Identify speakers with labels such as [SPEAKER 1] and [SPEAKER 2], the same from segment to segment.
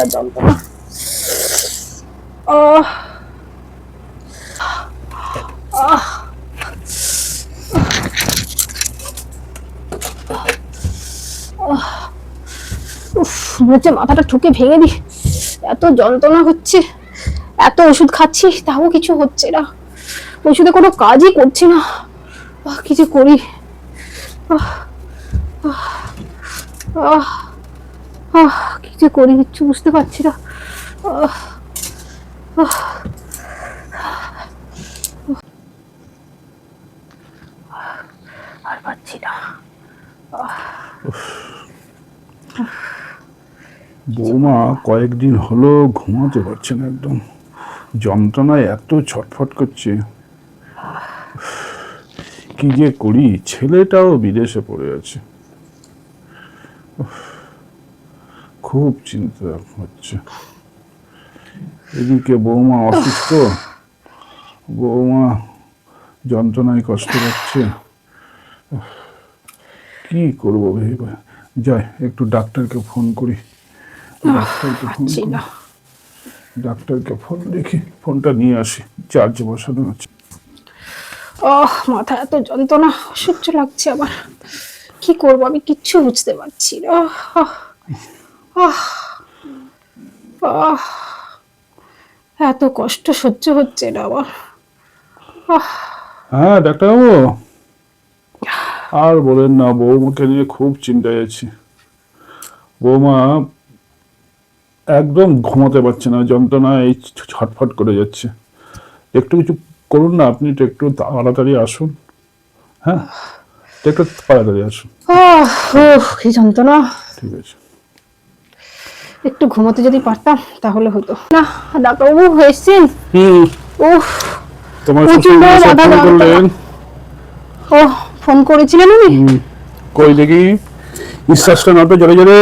[SPEAKER 1] না যন্ত্রণা হচ্ছে মাথাটা ঠুকে ভেঙে দি এত যন্ত্রণা হচ্ছে এত ওষুধ খাচ্ছি তাও কিছু হচ্ছে না। ওষুধে কোনো কাজই করছে না। আহ, কি যে করি। আহ, আহ, আহ, যে করি কিচ্ছু বুঝতে পারছি না। আর পারছি না।
[SPEAKER 2] বৌমা, কয়েকদিন হলো ঘুমাতে পারছে না একদম। যন্ত্রণায় এত ছটফট করছে। কি যে করি, ছেলেটাও বিদেশে পড়ে আছে। খুব চিন্তা হচ্ছে। এদিকে বৌমা অসুস্থ। বৌমা যন্ত্রণায় কষ্ট পাচ্ছে। কি করব ভেবে? যাই একটু ডাক্তারকে ফোন করি। ডাক্তারকে ফোন করি।
[SPEAKER 1] না।
[SPEAKER 2] ডাক্তারকে ফোন দেখি ফোনটা নিয়ে আসি। চার্জে বসানো আছে।
[SPEAKER 1] ওহ মাথা এত যন্ত্রণা অসহ্য লাগছে আমার। কি করব আমি কিচ্ছু বুঝতে পারছি না। আহ, আহ, এত কষ্ট সহ্য হচ্ছে না আমার। আহ,
[SPEAKER 2] হ্যাঁ ডাক্তারবাবু। আর বলেন না বৌমাকে নিয়ে খুব চিন্তায় আছি। বৌমা একদম ঘুমাতে পারছে না যন্ত্রণা এই ছটফট করে যাচ্ছে। একটু কিছু করুন না আপনি একটু একটু তাড়াতাড়ি আসুন। হ্যাঁ একটু তাড়াতাড়ি আসুন।
[SPEAKER 1] কি যন্ত্রণা।
[SPEAKER 2] ঠিক আছে।
[SPEAKER 1] একটু ঘুমোতে যদি পারতাম তাহলে হতো। না ডাক্তারবাবু এসছেন?
[SPEAKER 2] হুম।
[SPEAKER 1] উফ
[SPEAKER 2] তোমার
[SPEAKER 1] যন্ত্রণা।
[SPEAKER 2] করলেন?
[SPEAKER 1] ও ফোন করেছিলেন উনি?
[SPEAKER 2] কই দেখি? নিঃশ্বাসটা নাও তো জোরে জোরে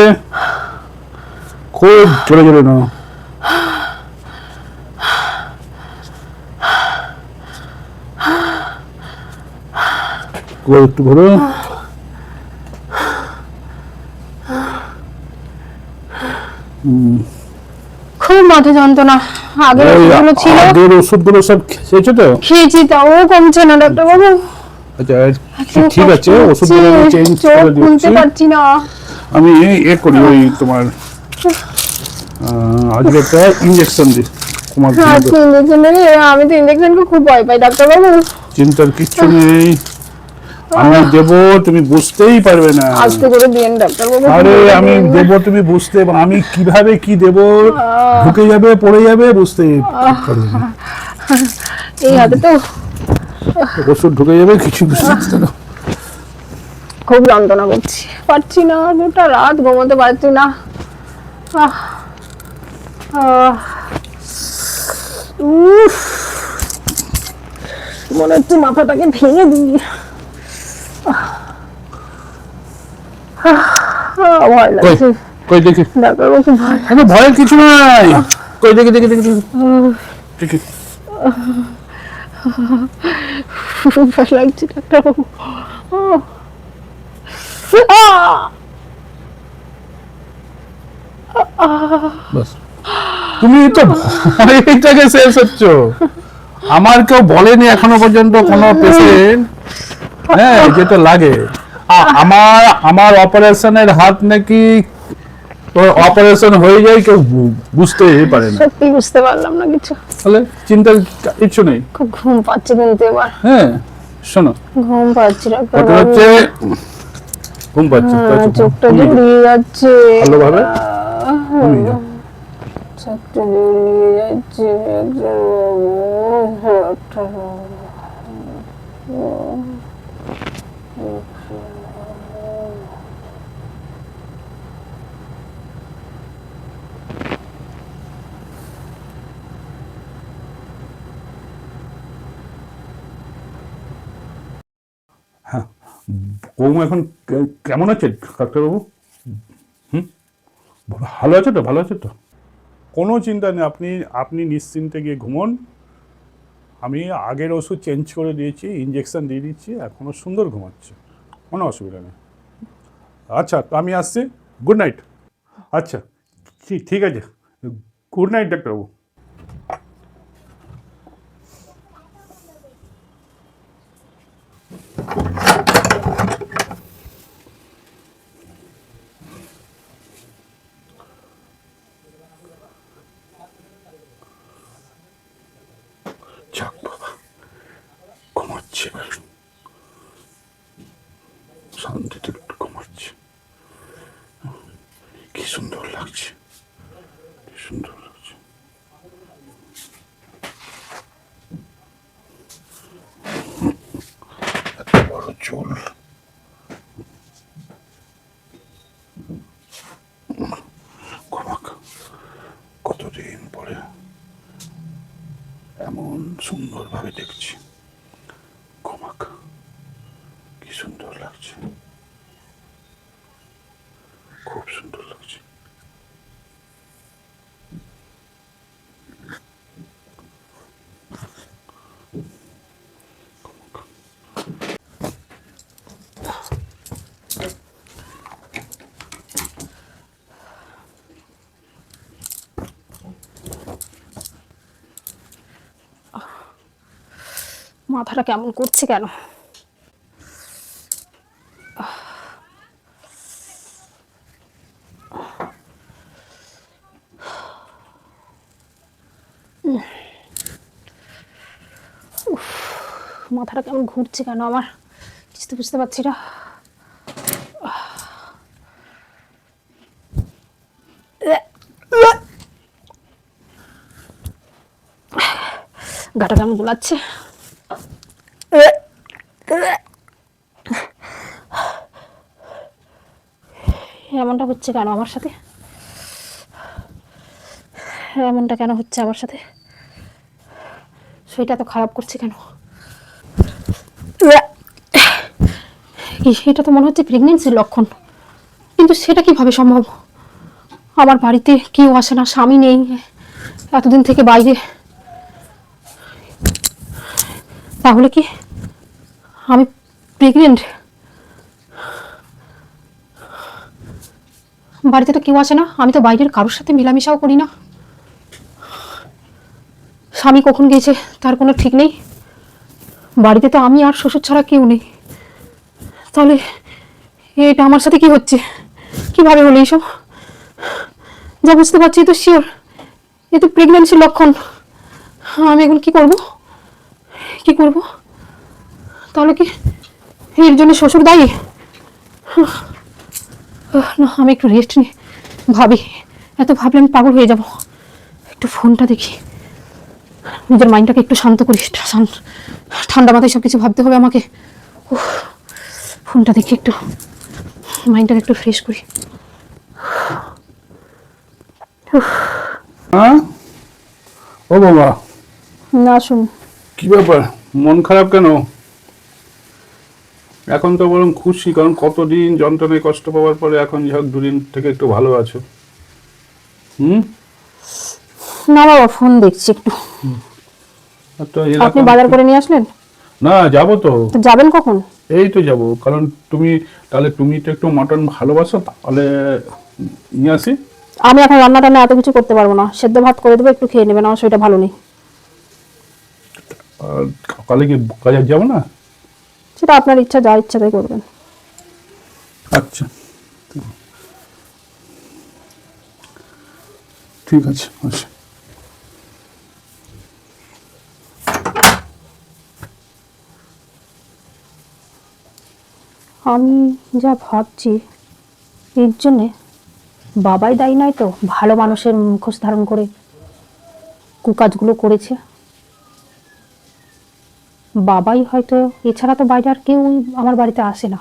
[SPEAKER 2] খুব জোরে জোরে নাও কই একটু ঘোরো।
[SPEAKER 1] খুব মাথা যন্ত্রণা। আগের ওষুধগুলো ছিল।
[SPEAKER 2] আগের ওষুধগুলো সব খেয়েছো তো?
[SPEAKER 1] খেয়েছি তাও কমছে না ডাক্তারবাবু
[SPEAKER 2] আচ্ছা ঠিক আছে ওষুধগুলো চেঞ্জ করে দিচ্ছি।
[SPEAKER 1] পারছি না।
[SPEAKER 2] আমি এ করি ওই তোমার আজকে একটা ইঞ্জেকশন দিই। তোমার
[SPEAKER 1] নেই আমি তো ইঞ্জেকশনকে খুব ভয় পাই ডাক্তারবাবু
[SPEAKER 2] চিন্তার কিচ্ছু নেই। আমি দেব তুমি বুঝতেই পারবে না।
[SPEAKER 1] আস্তে করে দিয়েন ডাক্তারবাবু।
[SPEAKER 2] আরে আমি দেব তুমি বুঝতে আমি কীভাবে কি দেব? ঢুকে যাবে পড়ে যাবে বুঝতে পারবে না।
[SPEAKER 1] এই হাতে তো।
[SPEAKER 2] ওষুধ ঢুকে যাবে কিছু বুঝতে না।
[SPEAKER 1] খুব যন্ত্রণা করছি। পারছি না গোটা রাত ঘুমোতে পারছি না। আহ, আহ, উফ, মনে হচ্ছে মাথাটাকে ভেঙে দিই। ভয়
[SPEAKER 2] কই?
[SPEAKER 1] লাগছে।
[SPEAKER 2] কই দেখি।
[SPEAKER 1] ডাক্তারবাবু খুব ভয়
[SPEAKER 2] আরে ভয়ের কিছু নাই। কই দেখি দেখি দেখি দেখি।
[SPEAKER 1] ভয় লাগছে
[SPEAKER 2] তুমি তো ভয়টাকে শেষ হচ্ছ। আমার কেউ বলেনি এখনও পর্যন্ত কোনো পেশেন্ট হ্যাঁ যেটা লাগে। আমার আমার অপারেশনের হাত নাকি অপারেশন হয়ে যায় কেউ বুঝতেই পারে না।
[SPEAKER 1] সত্যি বুঝতে পারলাম না কিছু।
[SPEAKER 2] তাহলে চিন্তার কিচ্ছু নেই।
[SPEAKER 1] খুব ঘুম পাচ্ছে কিন্তু এবার।
[SPEAKER 2] হ্যাঁ শোনো।
[SPEAKER 1] ঘুম পাচ্ছি
[SPEAKER 2] ওটা হচ্ছে ঘুম পাচ্ছে
[SPEAKER 1] হ্যাঁ। চোখটা জড়িয়ে যাচ্ছে।
[SPEAKER 2] ভালোভাবে।
[SPEAKER 1] চোখটা জড়িয়ে যাচ্ছে। ডাক্তারবাবু ডাক্তারবাবু
[SPEAKER 2] বৌমা এখন কেমন আছে, ডাক্তারবাবু? হুম? ভালো আছে তো, ভালো আছে তো? কোনো চিন্তা নেই, আপনি আপনি নিশ্চিন্তে গিয়ে ঘুমন। আমি আগের ওষুধ চেঞ্জ করে দিয়েছি ইঞ্জেকশন দিয়ে দিচ্ছি এখনও সুন্দর ঘুমাচ্ছে। কোনো অসুবিধা নেই। আচ্ছা তো আমি আসছি। গুড নাইট আচ্ছা ঠিক আছে। গুড নাইট ডাক্তারবাবু যাক বাবা ঘুমাচ্ছে শান্তিতে একটু ঘুমাচ্ছে। কি সুন্দর লাগছে। কি সুন্দর লাগছে। এত বড় চুল। কতদিন পরে এমন সুন্দরভাবে দেখছি। কি সুন্দর লাগছে খুব সুন্দর লাগছে
[SPEAKER 1] মাথাটা কেমন করছে কেন উফ, মাথাটা কেমন ঘুরছে কেন আমার? বুঝতে বুঝতে পারছি না। গাটা কেমন গোলাচ্ছে। এমনটা হচ্ছে কেন আমার সাথে? এমনটা কেন হচ্ছে আমার সাথে? শরীরটা তো খারাপ করছে কেন? এই- এটা তো মনে হচ্ছে প্রেগনেন্সির লক্ষণ। কিন্তু সেটা কীভাবে সম্ভব? আমার বাড়িতে কেউ আসে না, স্বামী নেই। এতদিন থেকে বাইরে। তাহলে কি আমি প্রেগনেন্ট বাড়িতে তো কেউ আসে না, আমি তো বাইরের কারোর সাথে মেলামেশাও করি না। স্বামী কখন গেছে তার কোনো ঠিক নেই। বাড়িতে তো আমি আর শ্বশুর ছাড়া কেউ নেই। তাহলে এটা আমার সাথে কি হচ্ছে? কীভাবে হলো এইসব? যা বুঝতে পারছি তো শিওর এ তো প্রেগনেন্সির লক্ষণ। আমি এখন কি করব? কি করব? তাহলে কি এর জন্য শ্বশুর দায়ী? না, আমি একটু রেস্ট নিই। ভাবি, এত ভাবলে আমি পাগল হয়ে যাব। একটু ফোনটা দেখি। নিজের মাইন্ডটাকে একটু শান্ত করি ঠান্ডা মাথায় সব কিছু ভাবতে হবে আমাকে। ফোনটা দেখি একটু। মাইন্ডটাকে একটু ফ্রেশ করি।
[SPEAKER 2] হ্যাঁ ও বাবা।
[SPEAKER 1] না শুন।
[SPEAKER 2] কি ব্যাপার? মন খারাপ কেন? এখন তো বরং খুশি কারণ কতদিন যন্ত্রণায় কষ্ট পাওয়ার পরে এখন যাই হোক দুদিন থেকে একটু ভালো আছো। হুম?
[SPEAKER 1] না বাবা ফোন দেখছি একটু। আপনি বাজার করে নিয়ে আসলেন?
[SPEAKER 2] না যাব তো
[SPEAKER 1] যাবেন কখন?
[SPEAKER 2] এই তো যাব। কারণ তুমি তাহলে তুমি তো একটু মটন ভালোবাসো তাহলে নিয়ে আসি।
[SPEAKER 1] আমি এখন রান্না টান্না এত কিছু করতে পারব না। সেদ্ধ ভাত করে দেবো একটু খেয়ে নেবেন আমার শরীরটা ভালো নেই।
[SPEAKER 2] সকালে কি কাজে যাব না?
[SPEAKER 1] সেটা আপনার ইচ্ছা যা ইচ্ছা তাই করবেন।
[SPEAKER 2] আচ্ছা। ঠিক আছে আচ্ছা
[SPEAKER 1] আমি যা ভাবছি, এর জন্যে বাবাই দায়ী নয় তো, ভালো মানুষের মুখোশ ধারণ করে কুকাজগুলো করেছে। বাবাই হয়তো এছাড়া তো বাইরে আর কেউ আমার বাড়িতে আসে না।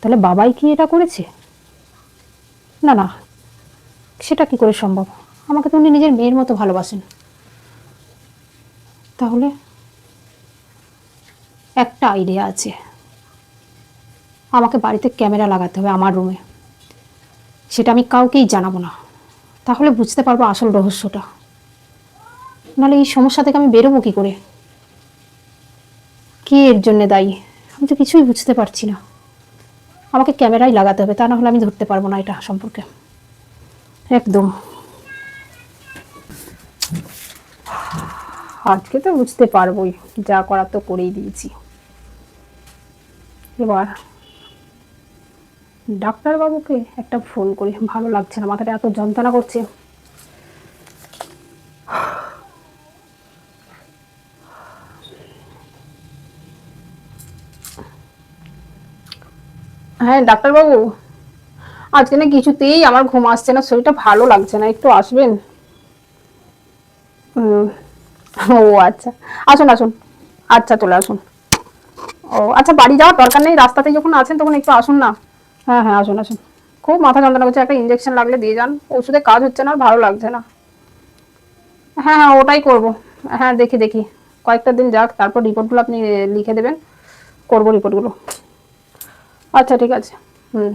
[SPEAKER 1] তাহলে বাবাই কি এটা করেছে? না না, সেটা কি করে সম্ভব? আমাকে তো উনি নিজের মেয়ের মতো ভালোবাসেন। তাহলে একটা আইডিয়া আছে। আমাকে বাড়িতে ক্যামেরা লাগাতে হবে আমার রুমে সেটা আমি কাউকেই জানাব না। তাহলে বুঝতে পারব আসল রহস্যটা। নাহলে এই সমস্যা থেকে আমি বেরোবো কী করে? কে এর জন্যে দায়ী? আমি তো কিছুই বুঝতে পারছি না। আমাকে ক্যামেরাই লাগাতে হবে, তা না হলে আমি ধরতে পারব না এটা সম্পর্কে। একদম। আজকে তো বুঝতে পারবোই, যা করার তো করেই দিয়েছি। এবার ডাক্তারবাবুকে একটা ফোন করি, ভালো লাগছে না, মাথাটা এত যন্ত্রণা করছে। হ্যাঁ ডাক্তারবাবু, আজকে না কিছুতেই আমার ঘুম আসছে না, শরীরটা ভালো লাগছে না, একটু আসবেন? ও আচ্ছা আসুন আসুন আচ্ছা চলে আসুন। ও আচ্ছা বাড়ি যাওয়ার দরকার নেই? রাস্তাতে যখন আছেন তখন একটু আসুন না? হ্যাঁ হ্যাঁ আসুন আসুন। খুব মাথা যন্ত্রণা করছে একটা ইঞ্জেকশন লাগলে দিয়ে যান। ওষুধে কাজ হচ্ছে না আর ভালো লাগছে না। হ্যাঁ হ্যাঁ ওটাই করব। হ্যাঁ দেখি দেখি। কয়েকটা দিন যাক তারপর রিপোর্টগুলো আপনি লিখে দেবেন। করব রিপোর্টগুলো আচ্ছা ঠিক আছে। হুম।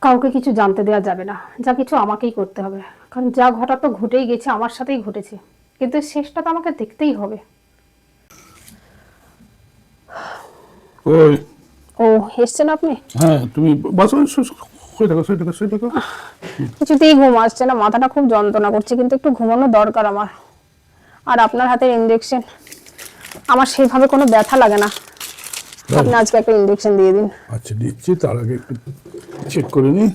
[SPEAKER 1] কাউকে কিছু জানতে দেওয়া যাবে না। যা কিছু আমাকেই করতে হবে। কারণ যা ঘটা তো ঘটেই গেছে আমার সাথেই ঘটেছে। কিন্তু শেষটা তো আমাকে দেখতেই হবে।
[SPEAKER 2] ওই।
[SPEAKER 1] ও এসছেন আপনি?
[SPEAKER 2] হ্যাঁ তুমি বাসো শুয়ে থাকো শুয়ে থাকো শুয়ে থাকো।
[SPEAKER 1] কিছুতেই ঘুম আসছে না মাথাটা খুব যন্ত্রণা করছে কিন্তু একটু ঘুমানো দরকার আমার। আর আপনার হাতের ইঞ্জেকশন আমার সেইভাবে কোনো ব্যথা লাগে না। আপনি আজকে একটা ইঞ্জেকশন দিয়ে দিন।
[SPEAKER 2] আচ্ছা দিচ্ছি তার আগে একটু চেক করে নিই।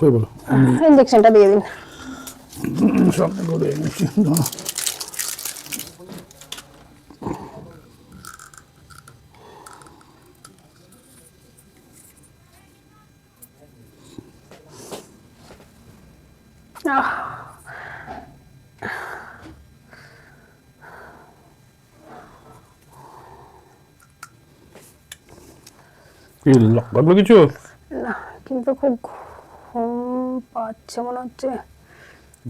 [SPEAKER 2] হয়ে বলো
[SPEAKER 1] ইঞ্জেকশনটা দিয়ে দিন।
[SPEAKER 2] সামনে করে এনেছি। কি কিছু?
[SPEAKER 1] না কিন্তু খুব ঘুম পাচ্ছে মনে হচ্ছে।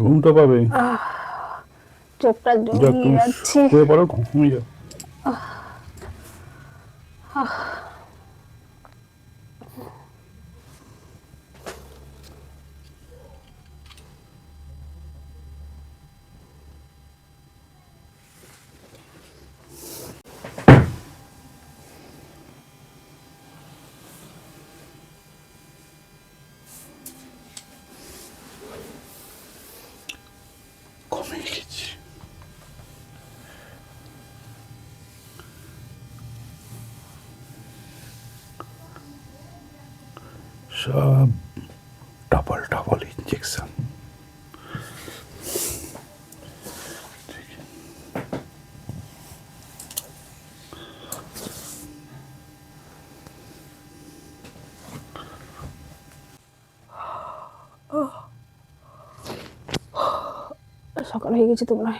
[SPEAKER 2] ঘুমটা পাবে?
[SPEAKER 1] চোখটা
[SPEAKER 2] তুমি
[SPEAKER 1] যাচ্ছে।
[SPEAKER 2] শুয়ে পড়ো ঘুমিয়ে যাও। ঘুমিয়ে গেছি সব ডাবল ডাবল ইঞ্জেকশন
[SPEAKER 1] সকাল হয়ে গেছে, তোমরা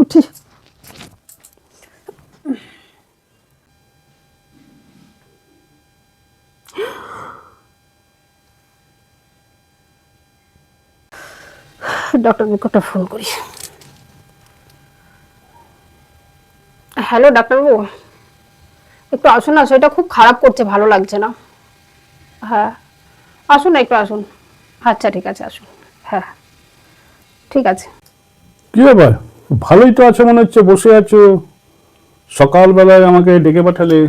[SPEAKER 1] উঠি ডক্টর নিকটটা ফোন করি। হ্যালো, ডাক্তারবাবু। একটু আসুন না সেটা খুব খারাপ করছে, ভালো লাগছে না। হ্যাঁ আসুন না, একটু আসুন। আচ্ছা ঠিক আছে, আসুন। হ্যাঁ। ঠিক আছে।
[SPEAKER 2] কি ব্যাপার? ভালোই তো আছে মনে হচ্ছে বসে আছো। সকালবেলায় আমাকে ডেকে পাঠালে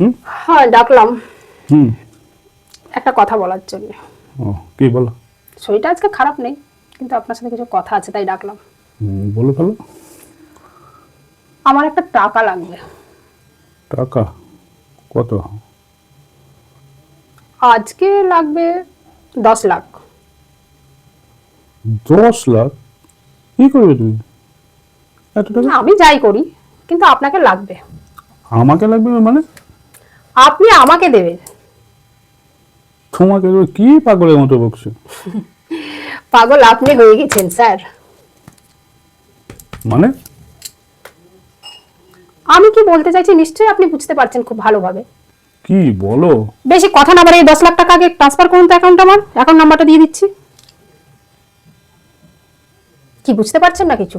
[SPEAKER 2] হুম?
[SPEAKER 1] হ্যাঁ ডাকলাম।
[SPEAKER 2] হুম।
[SPEAKER 1] একটা কথা বলার জন্য।
[SPEAKER 2] ও কি বলো?
[SPEAKER 1] শরীরটা আজকে খারাপ নেই কিন্তু আপনার সাথে কিছু কথা আছে তাই ডাকলাম।
[SPEAKER 2] হুম, বলো ফেলো।
[SPEAKER 1] আমার একটা টাকা লাগবে।
[SPEAKER 2] টাকা? কত?
[SPEAKER 1] আজকে লাগবে দশ লাখ।
[SPEAKER 2] দশ লাখ? কি করবে তুমি? এত টাকা?
[SPEAKER 1] না, আমি যাই করি কিন্তু আপনাকে লাগবে।
[SPEAKER 2] আমাকে লাগবে মানে?
[SPEAKER 1] আপনি আমাকে দেবেন।
[SPEAKER 2] তোমাকে? কি পাগলের মতো বকছো?
[SPEAKER 1] পাগল আপনি হয়ে গেছেন স্যার।
[SPEAKER 2] মানে?
[SPEAKER 1] আমি কি বলতে চাইছি নিশ্চয়ই আপনি বুঝতে পারছেন খুব ভালোভাবে।
[SPEAKER 2] কি বলো?
[SPEAKER 1] বেশি কথা না বাড়িয়ে দশ লাখ টাকা আগে ট্রান্সফার করুন তো অ্যাকাউন্ট আমার। অ্যাকাউন্ট নাম্বারটা দিয়ে দিচ্ছি। কি বুঝতে পারছেন না কিছু?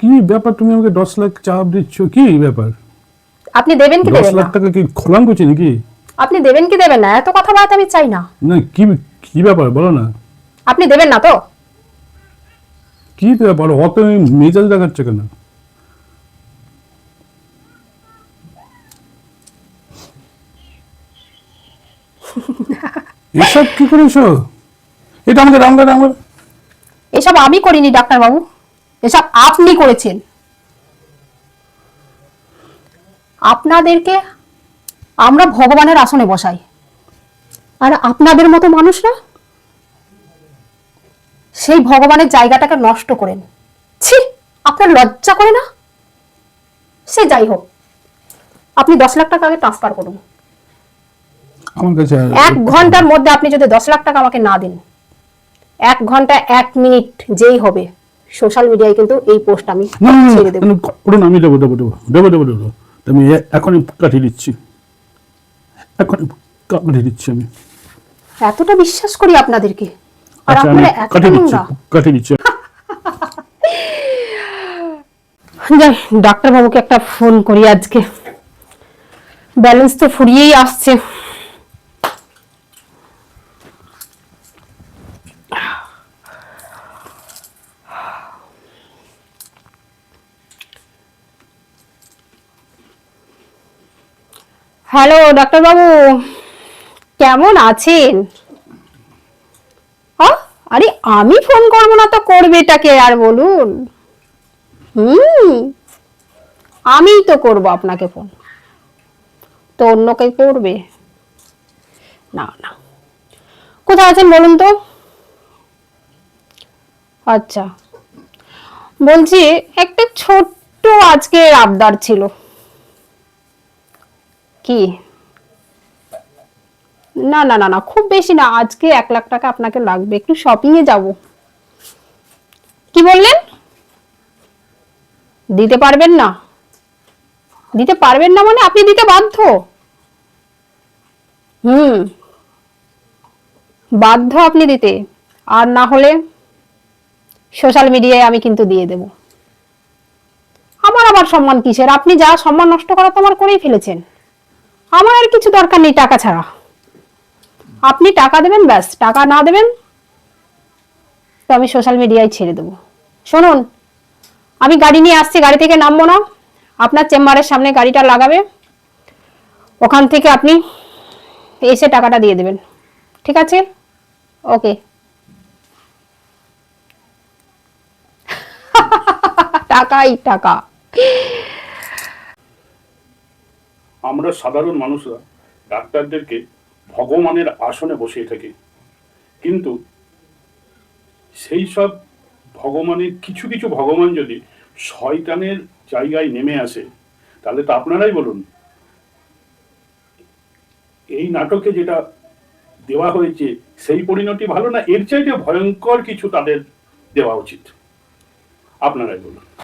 [SPEAKER 2] কি ব্যাপার? তুমি আমাকে দশ লাখ চাপ দিচ্ছ কি ব্যাপার?
[SPEAKER 1] আপনি দেবেন কি
[SPEAKER 2] দশ
[SPEAKER 1] দেবেন
[SPEAKER 2] লাখ টাকা কি খোলাম করছি নাকি?
[SPEAKER 1] আপনি দেবেন কি দেবেন না? এত কথা বলাতে আমি চাই না।
[SPEAKER 2] না কি কি ব্যাপার? বলো না।
[SPEAKER 1] আপনি দেবেন না তো?
[SPEAKER 2] কি ব্যাপার? অত মেজাজ দেখাচ্ছে কেন? এসব কি করেছ এটা আমাকে রামগা রামগা
[SPEAKER 1] এসব আমি করিনি ডাক্তারবাবু। এসব আপনি করেছেন। আপনাদেরকে আমরা ভগবানের আসনে বসাই। আর আপনাদের মতো মানুষরা সেই ভগবানের জায়গাটাকে নষ্ট করেন। ছি আপনার লজ্জা করে না? সে যাই হোক আপনি দশ লাখ টাকা আগে ট্রান্সফার করুন। এক ঘণ্টার মধ্যে আপনি যদি দশ লাখ টাকা আমাকে না দিন এক ঘণ্টা এক মিনিট যেই হবে সোশ্যাল মিডিয়ায় কিন্তু এই পোস্ট আমি ছেড়ে দেবো।
[SPEAKER 2] করুন আমি দেবো দেবো দেবো দেবো দেবো দেবো আমি এখনই কাটিয়ে দিচ্ছি। এখনই কাটিয়ে দিচ্ছি আমি।
[SPEAKER 1] এতটা বিশ্বাস করি আপনাদেরকে। আর
[SPEAKER 2] আচ্ছা
[SPEAKER 1] আপনারা
[SPEAKER 2] কাটিয়ে দিচ্ছি
[SPEAKER 1] নোংরা
[SPEAKER 2] কাটিয়ে দিচ্ছি।
[SPEAKER 1] যাই ডাক্তারবাবুকে একটা ফোন করি আজকে। ব্যালেন্স তো ফুরিয়েই আসছে। হ্যালো, ডাক্তারবাবু। কেমন আছেন? আরে আমি ফোন করব না তো, করবে এটাকে আর বলুন। হুম, আমিই তো করব আপনাকে ফোন। তো অন্য কেউ করবে? না না। কোথায় আছেন বলুন তো? আচ্ছা। বলছি, একটা ছোট্ট আজকে আবদার ছিল। কি? না না না না, খুব বেশি না, আজকে এক লাখ টাকা আপনাকে লাগবে, একটু শপিং এ যাব। কি বললেন? দিতে পারবেন না। দিতে পারবেন না মানে আপনি দিতে বাধ্য? হুম। বাধ্য আপনি দিতে, আর না হলে সোশ্যাল মিডিয়ায় আমি কিন্তু দিয়ে দেব। আমার আবার সম্মান কিসের? আপনি যা সম্মান নষ্ট করা তো আমার করেই ফেলেছেন। আমার আর কিছু দরকার নেই, টাকা ছাড়া। আপনি টাকা দেবেন, ব্যাস, টাকা না দেবেন, তো আমি সোশ্যাল মিডিয়ায় ছেড়ে দেবো। শুনুন, আমি গাড়ি নিয়ে আসছি, গাড়ি থেকে নামবো না। আপনার চেম্বারের সামনে গাড়িটা লাগাবে। ওখান থেকে আপনি এসে টাকাটা দিয়ে দেবেন। ঠিক আছে? ওকে। টাকাই টাকা।
[SPEAKER 2] আমরা সাধারণ মানুষরা ডাক্তারদেরকে ভগবানের আসনে বসিয়ে থাকি। কিন্তু সেই সব ভগবানের, কিছু কিছু ভগবান যদি শয়তানের জায়গায় নেমে আসে, তাহলে তো আপনারাই বলুন, এই নাটকে যেটা দেওয়া হয়েছে সেই পরিণতি ভালো না? এর চাইতে ভয়ঙ্কর কিছু তাদের দেওয়া উচিত। আপনারাই বলুন।